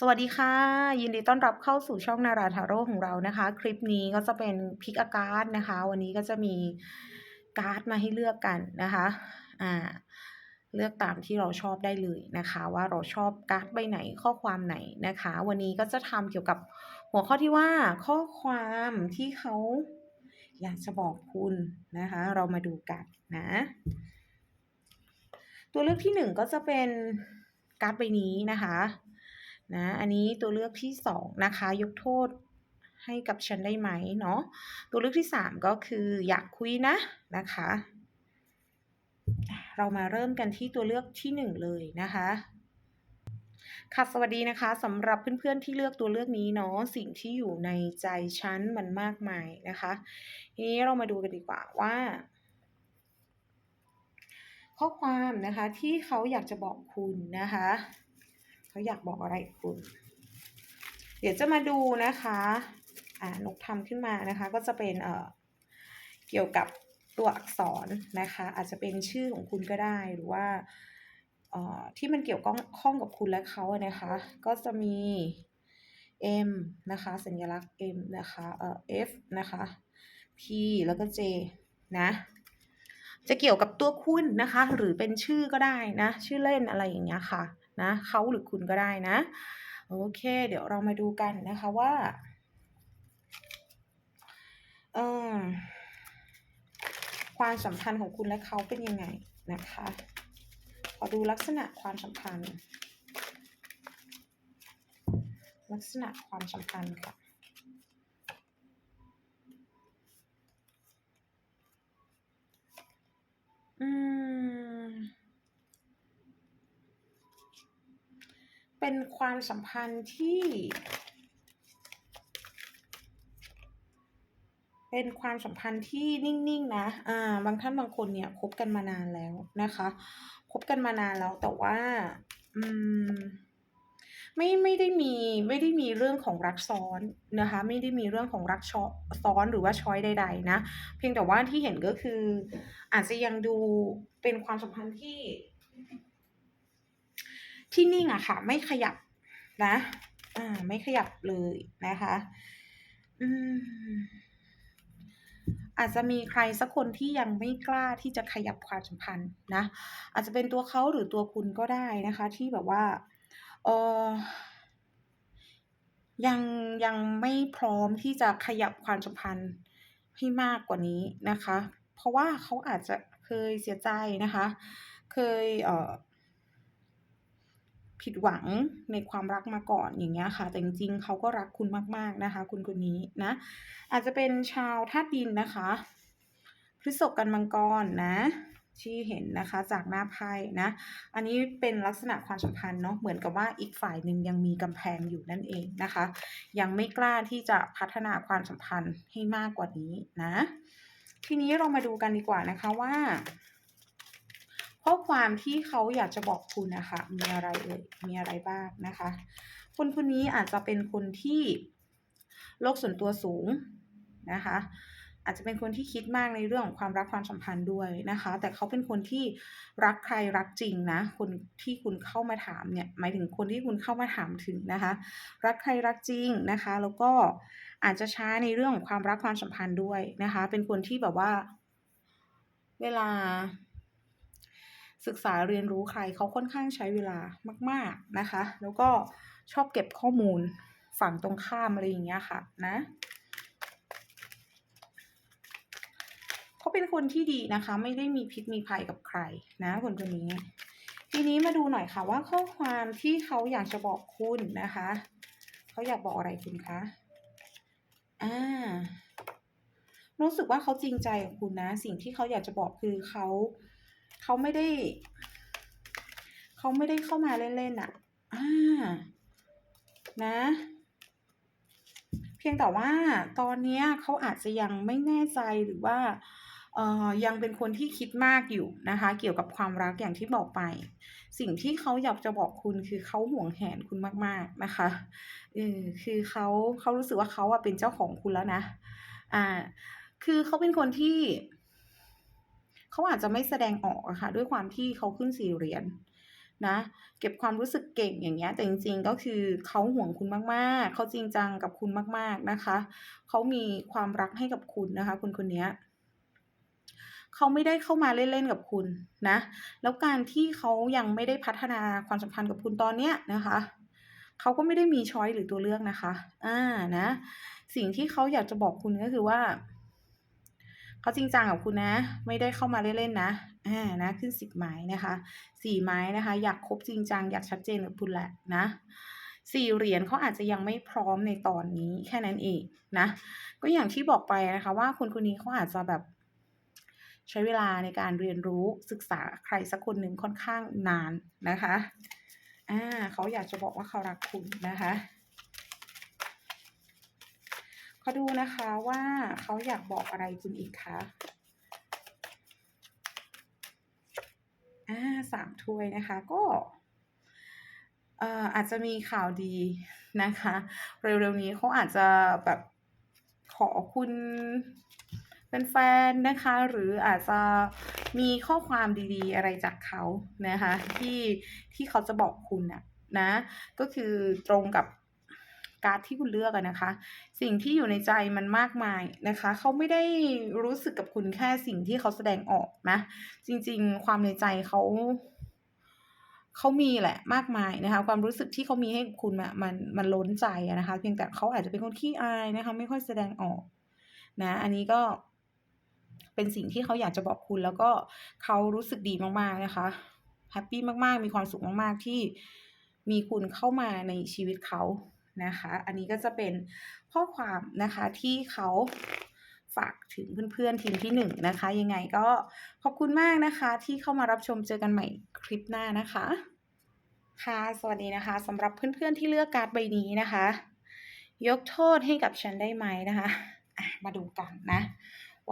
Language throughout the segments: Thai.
สวัสดีค่ะ ยินดีต้อนรับเข้าสู่ช่องนาราทาโร่ของเรานะคะ คลิปนี้ก็จะเป็นพิกอาการ์ดนะคะ วันนี้ก็จะมีการ์ดมาให้เลือกกันนะคะอ่าเลือกตามที่เราชอบได้เลยนะคะ ว่าเราชอบการ์ดใบไหนข้อความไหนนะคะ วันนี้ก็จะทำเกี่ยวกับหัวข้อที่ว่าข้อความที่เขาอยากจะบอกคุณนะคะ เรามาดูกันนะ ตัวเลือกที่หนึ่งก็จะเป็นการ์ดใบนี้นะคะ นะอันนี้ตัวเลือกที่สองนะคะ ยกโทษให้กับฉันได้ไหมเนาะตัวเลือกที่สามก็คืออยากคุยนะนะคะ เรามาเริ่มกันที่ตัวเลือกที่หนึ่งเลยนะคะค่ะสวัสดีนะคะสำหรับเพื่อนๆที่เลือกตัวเลือกนี้เนาะสิ่งที่อยู่ในใจฉันมันมากมายนะคะทีนี้เรามาดูกันดีกว่าว่า ข้อความนะคะที่เขาอยากจะบอกคุณนะคะ เขาอยากบอกอะไรคุณ เดี๋ยวจะมาดูนะคะอ่านกทำขึ้นมานะคะ ก็จะเป็นเอ่อเกี่ยวกับตัวอักษรนะคะ อาจจะเป็นชื่อของคุณก็ได้หรือว่าเอ่อที่มันเกี่ยวข้องกับคุณและเขาอะนะคะ ก็จะมี M นะคะ สัญลักษณ์ M นะคะเอ่อ F นะคะ P แล้วก็ J นะจะเกี่ยวกับตัวคุณนะคะ หรือเป็นชื่อก็ได้นะ ชื่อเล่นอะไรอย่างเงี้ยค่ะ นะเขาหรือคุณก็ได้นะ โอเค เดี๋ยวเรามาดูกันนะคะว่าเออความสัมพันธ์ของคุณและเขาเป็นยังไงนะคะ ขอดูลักษณะความสัมพันธ์ ลักษณะความสัมพันธ์ค่ะอืม เป็นความสัมพันธ์ที่ เป็นความสัมพันธ์ที่นิ่งๆนะอ่าบางท่านบางคนเนี่ยคบกันมานานแล้วนะคะคบกันมานานแล้วแต่ว่า อืมไม่ไม่ได้มีไม่ได้มีเรื่องของรักซ้อนนะคะ ไม่ได้มีเรื่องของรักชอซ้อนหรือว่าช้อยใด ๆ นะ เพียงแต่ว่าที่เห็นก็คือ อาจจะยังดูเป็นความสัมพันธ์ที่ ที่นิ่งอะค่ะ ไม่ขยับนะ อ่า ไม่ขยับเลยนะคะ อืม อาจจะมีใครสักคนที่ยังไม่กล้าที่จะขยับความสัมพันธ์นะ อาจจะเป็นตัวเขาหรือตัวคุณก็ได้นะคะ ที่แบบว่า เออยังยังไม่พร้อมที่จะขยับความสัมพันธ์ให้มากกว่านี้นะคะ เพราะว่าเขาอาจจะเคยเสียใจนะคะ เคยเอ่อ ผิดหวังในความรักมาก่อนอย่างเงี้ยค่ะ แต่จริงๆเขาก็รักคุณมากๆนะคะ คุณคนนี้นะ อาจจะเป็นชาวธาตุดินนะคะพฤษภกันมังกรนะที่เห็นนะคะจากหน้าไพ่นะ อันนี้เป็นลักษณะความสัมพันธ์เนาะเหมือนกับว่าอีกฝ่ายหนึ่งยังมีกำแพงอยู่นั่นเองนะคะ ยังไม่กล้าที่จะพัฒนาความสัมพันธ์ให้มากกว่านี้นะ ทีนี้เรามาดูกันดีกว่านะคะว่า ข้อความที่เขาอยากจะบอกคุณนะคะมีอะไรเอ่ยมีอะไรบ้างนะคะ คนคนนี้อาจจะเป็นคนที่โลกส่วนตัวสูงนะคะอาจจะเป็นคนที่คิดมากในเรื่องของความรักความสัมพันธ์ด้วยนะคะ แต่เขาเป็นคนที่รักใครรักจริงนะ คนที่คุณเข้ามาถามเนี่ยหมายถึงคนที่คุณเข้ามาถามถึงนะคะ รักใครรักจริงนะคะ แล้วก็อาจจะช้าในเรื่องของความรักความสัมพันธ์ด้วยนะคะ เป็นคนที่แบบว่า เวลา ศึกษาเรียนรู้ใครเขาค่อนข้างใช้เวลามาก ๆนะคะ แล้วก็ชอบเก็บข้อมูลฝั่งตรงข้ามอะไรอย่างเงี้ยค่ะนะเขาเป็นคนที่ดีนะคะ ไม่ได้มีพิษมีภัยกับใครนะคนคนนี้ ทีนี้มาดูหน่อยค่ะว่าข้อความที่เขาอยากจะบอกคุณนะคะเขาอยากบอกอะไรคุณคะอ่ารู้สึกว่าเขาจริงใจกับคุณนะ สิ่งที่เขาอยากจะบอกคือเขา เขาไม่ได้เขาไม่ได้เข้ามาเล่นๆอะอ่านะ เพียงแต่ว่าตอนเนี้ยเขาอาจจะยังไม่แน่ใจหรือว่าเอ่อยังเป็นคนที่คิดมากอยู่นะคะ เกี่ยวกับความรักอย่างที่บอกไป สิ่งที่เขาอยากจะบอกคุณคือเขาห่วงแหนคุณมาก ๆนะคะเออคือเขาเขารู้สึกว่าเขาอะเป็นเจ้าของคุณแล้วนะอ่าคือเขาเป็นคนที่ เขาอาจจะไม่แสดงออกอะค่ะ ด้วยความที่เขาขึ้น4เหรียญนะ เก็บความรู้สึกเก่งอย่างเงี้ยแต่จริง ๆ ก็คือเขาห่วงคุณมากๆ เขาจริงจังกับคุณมากๆนะคะ เขามีความรักให้กับคุณนะคะคนคนเนี้ยเขาไม่ได้เข้ามาเล่นๆกับคุณนะ แล้วการที่เขายังไม่ได้พัฒนาความสัมพันธ์กับคุณตอนเนี้ยนะคะเขาก็ไม่ได้มีช้อยหรือตัวเลือกนะคะ อ่านะ สิ่งที่เขาอยากจะบอกคุณก็คือว่า เขาจริงจังกับคุณนะ ไม่ได้เข้ามาเล่นๆนะอานะขึ้น10ไม้นะคะ4ไม้นะคะ อยากคบจริงจังอยากชัดเจนกับคุณแหละนะ4เหรียญเขาอาจจะยังไม่พร้อมในตอนนี้แค่นั้นเองนะ ก็อย่างที่บอกไปนะคะ ว่าคนคนนี้เขาอาจจะแบบ ใช้เวลาในการเรียนรู้ศึกษาใครสักคนหนึ่งค่อนข้างนานนะคะอ่าเขาอยากจะบอกว่าเขารักคุณนะคะ ขอดูนะคะว่าเขาอยากบอกอะไรคุณอีกคะ?อา3ถ้วยนะคะก็เอ่ออาจจะมีข่าวดีนะคะ เร็วๆนี้เขาอาจจะแบบขอคุณเป็นแฟนนะคะ หรืออาจจะมีข้อความดีๆ อะไรจากเขานะคะ ที่ที่เขาจะบอกคุณนะนะ ก็คือตรงกับ การ์ดที่คุณเลือกนะคะ สิ่งที่อยู่ในใจมันมากมายนะคะ เขาไม่ได้รู้สึกกับคุณแค่สิ่งที่เขาแสดงออกนะ จริงๆ ความในใจเขาเขามีแหละมากมายนะคะ ความรู้สึกที่เขามีให้คุณมันมันล้นใจนะคะ เพียงแต่เขาอาจจะเป็นคนขี้อายนะคะ ไม่ค่อยแสดงออก นะ อันนี้ก็เป็นสิ่งที่เขาอยากจะบอกคุณแล้วก็เขารู้สึกดีมากๆนะคะแฮปปี้มากๆ มีความสุขมากๆที่มีคุณเข้ามาในชีวิตเขา นะคะ อันนี้ก็จะเป็นข้อความนะคะที่เขาฝากถึงเพื่อนๆทีมที่1นนะคะ ยังไงก็ขอบคุณมากนะคะ ที่เข้ามารับชมเจอกันใหม่คลิปหน้านะคะ ค่ะ สวัสดีนะคะสำหรับเพื่อนๆที่เลือกการ์ดใบนี้นะคะ ยกโทษให้กับฉันได้ไหมนะคะะมาดูกันนะ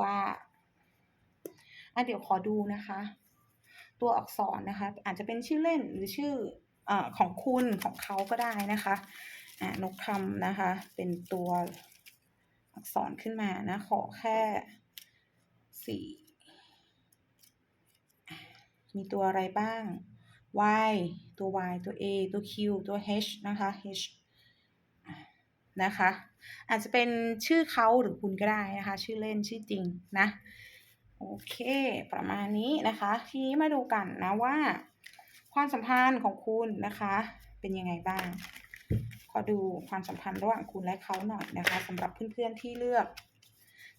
ว่าอะเดี๋ยวขอดูนะคะ ตัวอักษรนะคะ อาจจะเป็นชื่อเล่นหรือชื่ออของคุณของเขาก็ได้นะคะ อ่านกทำนะคะ เป็นตัวอักษรขึ้นมานะ ขอแค่4อามีตัวอะไรบ้าง Y ตัว Y ตัว A ตัว Q ตัว H นะคะ H นะคะ อาจจะเป็นชื่อเขาหรือคุณก็ได้นะคะ ชื่อเล่นชื่อจริงนะ โอเค ประมาณนี้นะคะ ทีนี้มาดูกันนะว่า ความสัมพันธ์ของคุณนะคะ เป็นยังไงบ้าง ขอดูความสัมพันธ์ระหว่างคุณและเขาหน่อยนะคะสำหรับเพื่อนๆที่เลือก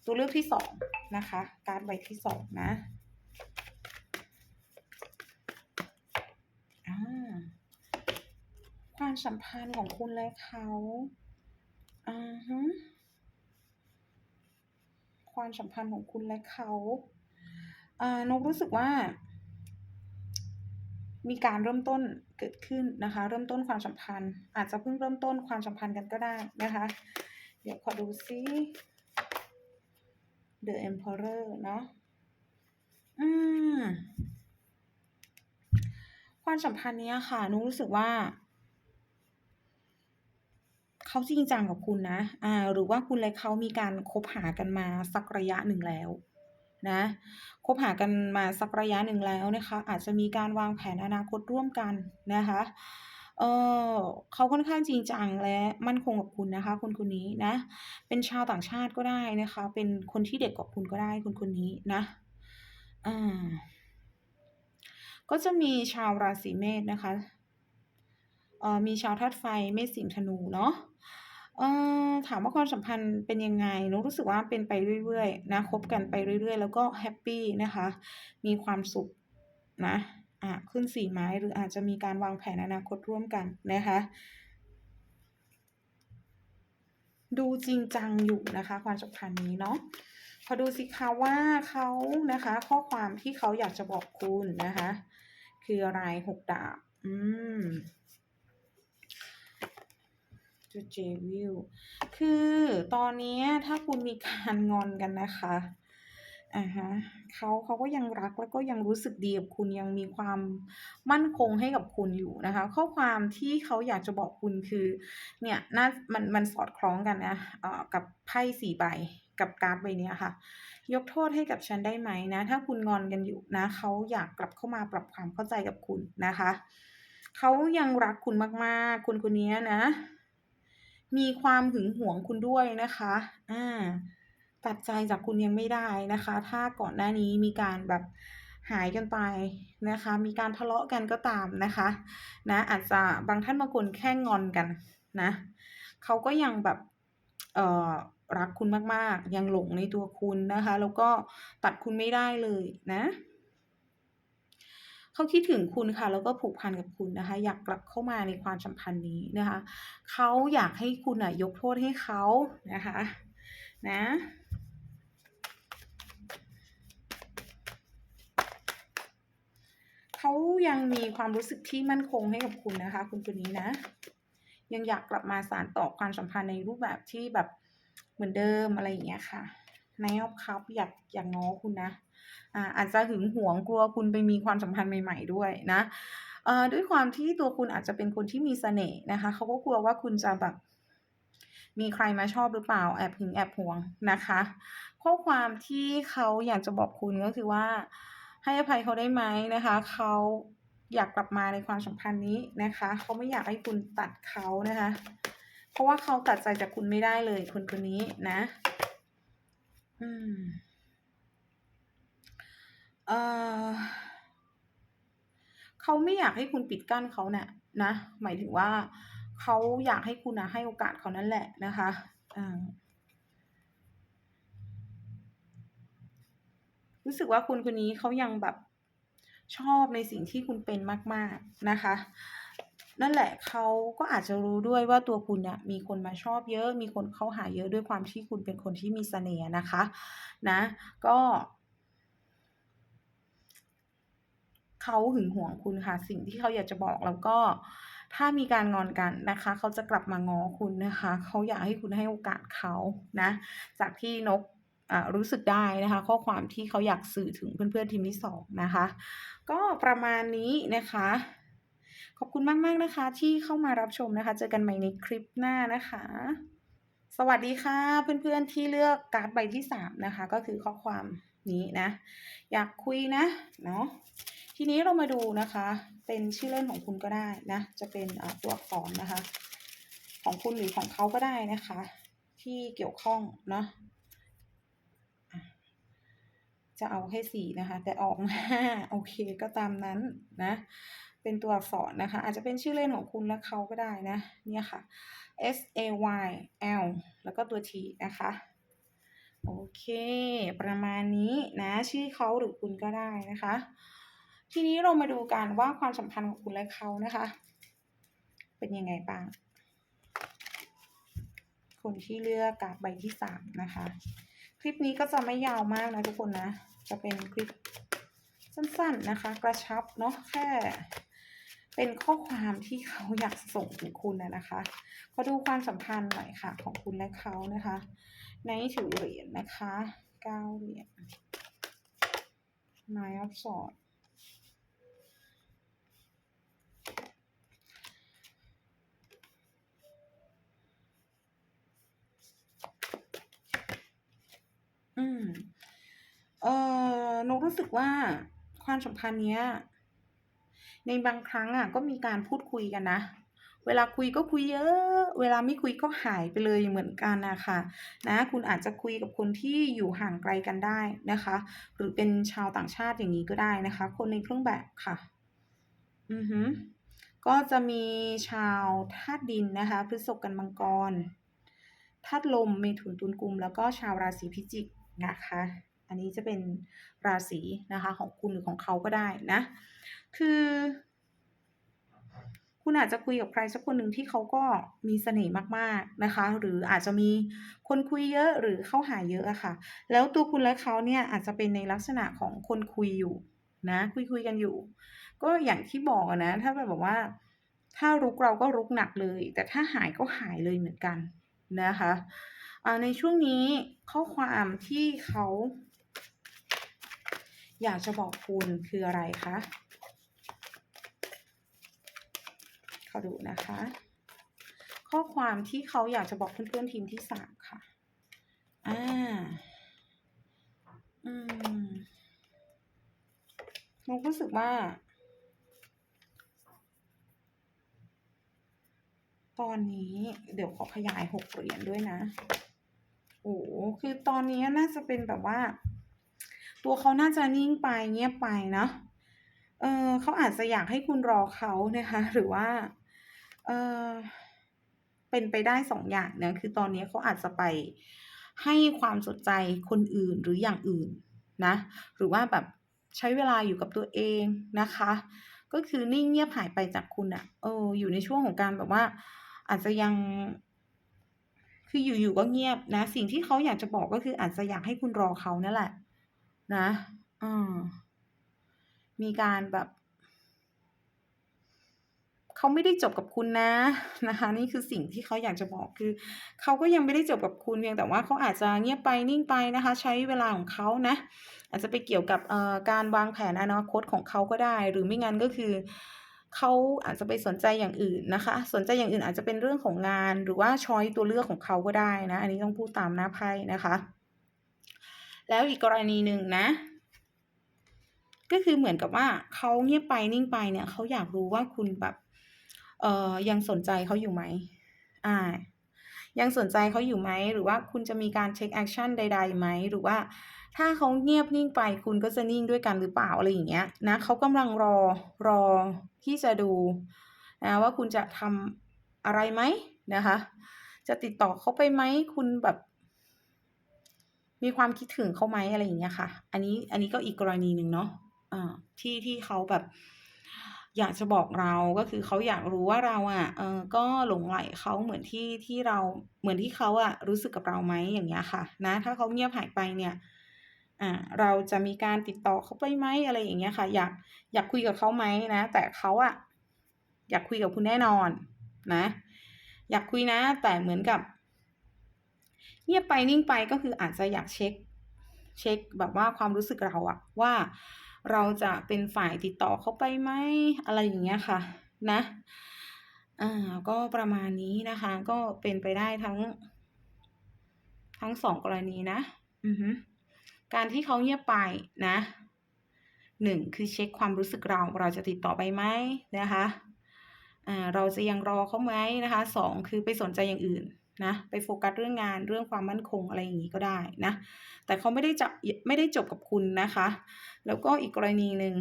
ตัวเลือกที่2นะคะ การใบที่2นะความสัมพันธ์ของคุณและเขาอะฮะความสัมพันธ์ของคุณและเขาอ่านกรู้สึกว่า มีการเริ่มต้นเกิดขึ้นนะคะ เริ่มต้นความสัมพันธ์ อาจจะเพิ่งเริ่มต้นความสัมพันธ์กันก็ได้นะคะ เดี๋ยวขอดูซิ The Emperor เนาะอืมความสัมพันธ์เนี้ยค่ะนุกรู้สึกว่าเขาจริงจังกับคุณนะ อ่า หรือว่าคุณและเขามีการคบหากันมาสักระยะหนึ่งแล้ว นะคบหากันมาสักระยะหนึ่งแล้วนะคะ อาจจะมีการวางแผนอนาคตร่วมกันนะคะเออเขาค่อนข้างจริงจังและมั่นคงกับคุณนะคะ คนคนนี้นะ เป็นชาวต่างชาติก็ได้นะคะ เป็นคนที่เด็กกว่าคุณก็ได้คนคนนี้นะอาก็จะมีชาวราศีเมษนะคะเออมีชาวธาตุไฟเมษสิงห์ธนูเนาะ เอ่อ ถามว่าความสัมพันธ์เป็นยังไง หนุกรู้สึกว่าเป็นไปเรื่อย ๆ นะ คบกันไปเรื่อย ๆ แล้วก็แฮปปีนะคะ มีความสุขนะ อ่า ขึ้น4ไม้ หรืออาจจะมีการวางแผนอนาคตร่วมกันนะคะ ดูจริงจังอยู่นะคะ ความสัมพันธ์นี้เนาะขอดูสิคะว่าเขานะคะ ข้อความที่เขาอยากจะบอกคุณนะคะ คืออะไร6ดาบอืม The Devil คือตอนนี้ถ้าคุณมีการงอนกันนะคะอะฮะเขาเขาก็ยังรักแล้วก็ยังรู้สึกดีกับคุณยังมีความมั่นคงให้กับคุณอยู่นะคะ ข้อความที่เขาอยากจะบอกคุณคือเนี่ยน่ามันมันสอดคล้องกันนะเอ่อกับไพ่4ใบกับการ์ดใบเนี้ยค่ะ ยกโทษให้กับฉันได้ไหมนะ ถ้าคุณงอนกันอยู่นะเขาอยากกลับเข้ามาปรับความเข้าใจกับคุณนะคะเขายังรักคุณมากๆคนคนนี้นะ มีความหึงหวงคุณด้วยนะคะอ่าตัดใจจากคุณยังไม่ได้นะคะ ถ้าก่อนหน้านี้มีการแบบหายกันไปนะคะ มีการทะเลาะกันก็ตามนะคะนะอาจจะบางท่านบางคนแค่งอนกันนะเขาก็ยังแบบเอ่อรักคุณมากๆ ยังหลงในตัวคุณนะคะ แล้วก็ตัดคุณไม่ได้เลยนะ เขาคิดถึงคุณค่ะแล้วก็ผูกพันกับคุณนะคะ อยากกลับเข้ามาในความสัมพันธ์นี้นะคะเขาอยากให้คุณน่ะยกโทษให้เขานะคะนะเขายังมีความรู้สึกที่มั่นคงให้กับคุณนะคะ คุณคนนี้นะ ยังอยากกลับมาสานต่อความสัมพันธ์ในรูปแบบที่แบบเหมือนเดิมอะไรอย่างเงี้ยค่ะ Knight of Cups อยากอยากง้อคุณนะ อาจจะหึงหวงกลัวคุณไปมีความสัมพันธ์ใหม่ ๆด้วยนะด้วยความที่ตัวคุณอาจจะเป็นคนที่มีเสน่ห์นะคะเขาก็กลัวว่าคุณจะแบบมีใครมาชอบหรือเปล่าแอบหึงแอบหวงนะคะ ข้อความที่เขาอยากจะบอกคุณก็คือว่า ให้อภัยเขาได้ไหมนะคะเขาอยากกลับมาในความสัมพันธ์นี้นะคะเขาไม่อยากให้คุณตัดเขานะคะ เพราะว่าเขาตัดใจจากคุณไม่ได้เลยคนคนนี้นะ อืม เอ่อ เขาไม่อยากให้คุณปิดกั้นเขาน่ะ นะ หมายถึงว่า เขาอยากให้คุณนะให้โอกาสเขานั่นแหละนะคะอารู้สึกว่าคุณคนนี้เขายังแบบชอบในสิ่งที่คุณเป็นมาก ๆนะคะ นั่นแหละเขาก็อาจจะรู้ด้วยว่าตัวคุณเนี่ยมีคนมาชอบเยอะ มีคนเข้าหาเยอะด้วยความที่คุณเป็นคนที่มีเสน่ห์นะคะ นะ ก็ เขาหึงหวงคุณค่ะ สิ่งที่เขาอยากจะบอกแล้วก็ ถ้ามีการงอนกันนะคะ เขาจะกลับมาง้อคุณนะคะ เขาอยากให้คุณให้โอกาสเขานะ จากที่นกอ่ารู้สึกได้นะคะ ข้อความที่เขาอยากสื่อถึงเพื่อนๆทีมที่2นะคะ ก็ประมาณนี้นะคะ ขอบคุณมากๆนะคะ ที่เข้ามารับชมนะคะ เจอกันใหม่ในคลิปหน้านะคะ สวัสดีค่ะ เพื่อนๆที่เลือกการ์ดใบที่3นะคะ ก็คือข้อความนี้นะ อยากคุยนะ เนาะ ทีนี้เรามาดูนะคะ เป็นชื่อเล่นของคุณก็ได้นะ จะเป็นตัวอักษรนะคะ ของคุณหรือของเขาก็ได้นะคะ ที่เกี่ยวข้องเนาะจะเอาแค่4นะคะ แต่ออกมาโอเคก็ตามนั้นนะ เป็นตัวอักษรนะคะ อาจจะเป็นชื่อเล่นของคุณและเขาก็ได้นะ เนี่ยค่ะ S A Y L แล้วก็ตัว T นะคะโอเค ประมาณนี้นะ ชื่อเขาหรือคุณก็ได้นะคะ ทีนี้เรามาดูกันว่าความสัมพันธ์ของคุณและเขานะคะ เป็นยังไงบ้าง คนที่เลือกการ์ดใบที่3นะคะ คลิปนี้ก็จะไม่ยาวมากนะทุกคนนะ จะเป็นคลิปสั้นๆนะคะ กระชับเนาะแค่ เป็นข้อความที่เขาอยากส่งถึงคุณอะนะคะมาดูความสัมพันธ์หน่อยค่ะ ของคุณและเขานะคะ Knight ถือเหรียญนะคะ9เหรียญ Nine of Swords อื ม เอ่อนกรู้สึกว่าความสัมพันธ์เนี้ย ในบางครั้งอะ ก็มีการพูดคุยกันนะ เวลาคุยก็คุยเยอะ เวลาไม่คุยก็หายไปเลยเหมือนกันนะคะนะ คุณอาจจะคุยกับคนที่อยู่ห่างไกลกันได้นะคะ หรือเป็นชาวต่างชาติอย่างงี้ก็ได้นะคะ คนในเครื่องแบบค่ะ อือฮึก็จะมีชาวธาตุดินนะคะพฤษภกันมังกรธาตุลมเมถุนตุลกุม แล้วก็ชาวราศีพิจิก นะคะ อันนี้จะเป็นราศีนะคะของคุณหรือของเขาก็ได้นะ คือ คุณอาจจะคุยกับใครสักคนหนึ่งที่เขาก็มีเสน่ห์มากๆนะคะ หรืออาจจะมีคนคุยเยอะหรือเข้าหาเยอะอะค่ะ แล้วตัวคุณและเขาเนี่ยอาจจะเป็นในลักษณะของคนคุยอยู่นะคุยๆกันอยู่ ก็อย่างที่บอกนะ ถ้าแบบว่า ถ้ารุกเราก็รุกหนักเลย แต่ถ้าหายก็หายเลยเหมือนกันนะคะ ในช่วงนี้ข้อความที่เขาอยากจะบอกคุณคืออะไรคะ?ขอดูนะคะ ข้อความที่เขาอยากจะบอกเพื่อนๆทีมที่3ค่ะ อ่า อืมนกรู้สึกว่า ตอนนี้เดี๋ยวขอขยาย6เหรียญด้วยนะ โอ้โฮคือตอนนี้น่าจะเป็นแบบว่า ตัวเขาน่าจะนิ่งไปเงียบไปเนาะเออเขาอาจจะอยากให้คุณรอเขานะคะ หรือว่า เออเป็นไปได้2องอย่างนะคือตอนนี้เขาอาจจะไปให้ความสนใจคนอื่นหรืออย่างอื่นนะ หรือว่าแบบใช้เวลาอยู่กับตัวเองนะคะ ก็คือนิ่งเงียบหายไปจากคุณน่ะเอออยู่ในช่วงของการแบบว่า อาจจะยัง คืออยู่ๆก็เงียบนะ สิ่งที่เขาอยากจะบอกก็คืออาจจะอยากให้คุณรอเขานั่นแหละ นะออมีการแบบเขาไม่ได้จบกับคุณนะนะคะ นี่คือสิ่งที่เขาอยากจะบอกคือเขาก็ยังไม่ได้จบกับคุณเพียงแต่ว่าเขาอาจจะเงียบไปนิ่งไปนะคะ ใช้เวลาของเขานะ อาจจะไปเกี่ยวกับอ่อการวางแผนอนาคตของเขาก็ได้ หรือไม่งั้นก็คือ เขาอาจจะไปสนใจอย่างอื่นนะคะ สนใจอย่างอื่นอาจจะเป็นเรื่องของงานหรือว่าชอยตัวเลือกของเขาก็ได้นะ อันนี้ต้องพูดตามหน้าไพ่นะคะ แล้วอีกกรณีหนึ่งนะ ก็คือเหมือนกับว่าเขาเงียบไปนิ่งไปเนี่ยเขาอยากรู้ว่าคุณแบบเอ่อยังสนใจเขาอยู่ไหม?อ่ายังสนใจเขาอยู่ไหม?หรือว่าคุณจะมีการเทกแอกชันใดๆไหม?หรือว่า ถ้าเขาเงียบนิ่งไปคุณก็จะนิ่งด้วยกันหรือเปล่า?อะไรอย่างเงี้ยนะเขากำลังรอรอที่จะดูนะว่าคุณจะทำอะไรไหม?นะคะ จะติดต่อเขาไปไหม?คุณแบบ มีความคิดถึงเขาไหม?อะไรอย่างเงี้ยค่ะ อันนี้อันนี้ก็อีกกรณีหนึ่งเนาะอาที่ที่เขาแบบ อยากจะบอกเราก็คือเขาอยากรู้ว่าเราอะเอ่อก็หลงใหลเขาเหมือนที่ที่เราเหมือนที่เขาอะรู้สึกกับเราไหม?อย่างเงี้ยค่ะ นะ ถ้าเขาเงียบหายไปเนี่ย อ่าเราจะมีการติดต่อเขาไปไหม?อะไรอย่างเงี้ยค่ะ อยากอยากคุยกับเขาไหมนะ แต่เขาอะอยากคุยกับคุณแน่นอนนะ อยากคุยนะ แต่เหมือนกับ เงียบไปนิ่งไปก็คืออาจจะอยากเช็กเช็กแบบว่าความรู้สึกเราอะว่าเราจะเป็นฝ่ายติดต่อเขาไปไหม?อะไรอย่างเงี้ยค่ะ นะอ่าก็ประมาณนี้นะคะ ก็เป็นไปได้ทั้ง ทั้ง2กรณีนะ อือฮึ การที่เขาเงียบไปนะ1คือเช็กความรู้สึกเราเราจะติดต่อไปไหม?นะคะเราจะยังรอเขาไหม?นะคะ2คือไปสนใจอย่างอื่นนะไปโฟกัสเรื่องงานเรื่องความมั่นคงอะไรอย่างงี้ก็ได้นะแต่เขาไม่ได้จะไม่ได้จบกับคุณนะคะ แล้วก็อีกกรณีหนึ่ง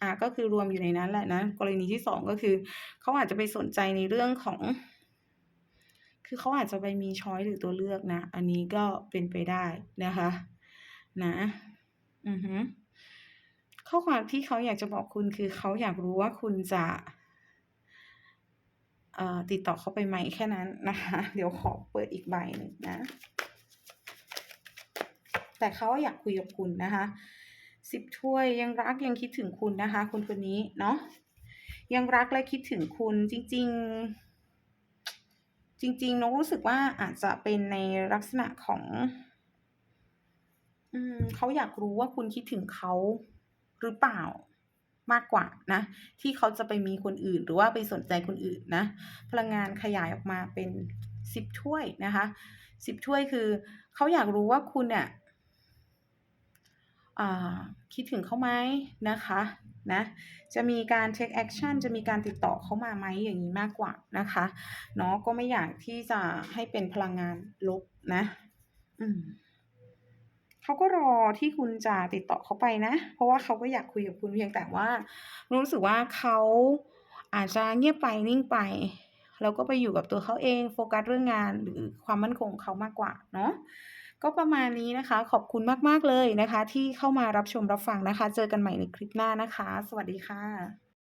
อ่าก็คือรวมอยู่ในนั้นแหละนะกรณีที่2ก็คือเขาอาจจะไปสนใจในเรื่องของ คือเขาอาจจะไปมีช้อยหรือตัวเลือกนะ อันนี้ก็เป็นไปได้นะคะ นะอือฮึข้อความที่เขาอยากจะบอกคุณคือเขาอยากรู้ว่าคุณจะเอ่อติดต่อเขาไปไหม?แค่นั้นนะคะ เดี๋ยวขอเปิดอีกใบหนึ่งนะ แต่เขาอยากคุยกับคุณนะคะ10ถ้วยยังรักยังคิดถึงคุณนะคะคนคนนี้เนาะยังรักและคิดถึงคุณจริง ๆ จริงๆนกรู้สึกว่าอาจจะเป็นในลักษณะของ อืมเขาอยากรู้ว่าคุณคิดถึงเขาหรือเปล่า?มากกว่านะ ที่เขาจะไปมีคนอื่นหรือว่าไปสนใจคนอื่นนะ พลังงานขยายออกมาเป็น10ถ้วยนะคะ10ถ้วยคือเขาอยากรู้ว่าคุณเนี่ยอ่าคิดถึงเขาไหม?นะคะนะจะมีการเทกแอกชันจะมีการติดต่อเขามาไหม?อย่างงี้มากกว่านะคะเนาะก็ไม่อยากที่จะให้เป็นพลังงานลบนะ อืม เขาก็รอที่คุณจะติดต่อเขาไปนะ เพราะว่าเขาก็อยากคุยกับคุณเพียงแต่ว่า รู้สึกว่าเขาอาจจะเงียบไปนิ่งไป แล้วก็ไปอยู่กับตัวเขาเองโฟกัสเรื่องงานหรือความมั่นคงเขามากกว่าเนาะก็ประมาณนี้นะคะ ขอบคุณมาก ๆ เลยนะคะ ที่เข้ามารับชมรับฟังนะคะ เจอกันใหม่ในคลิปหน้านะคะ สวัสดีค่ะ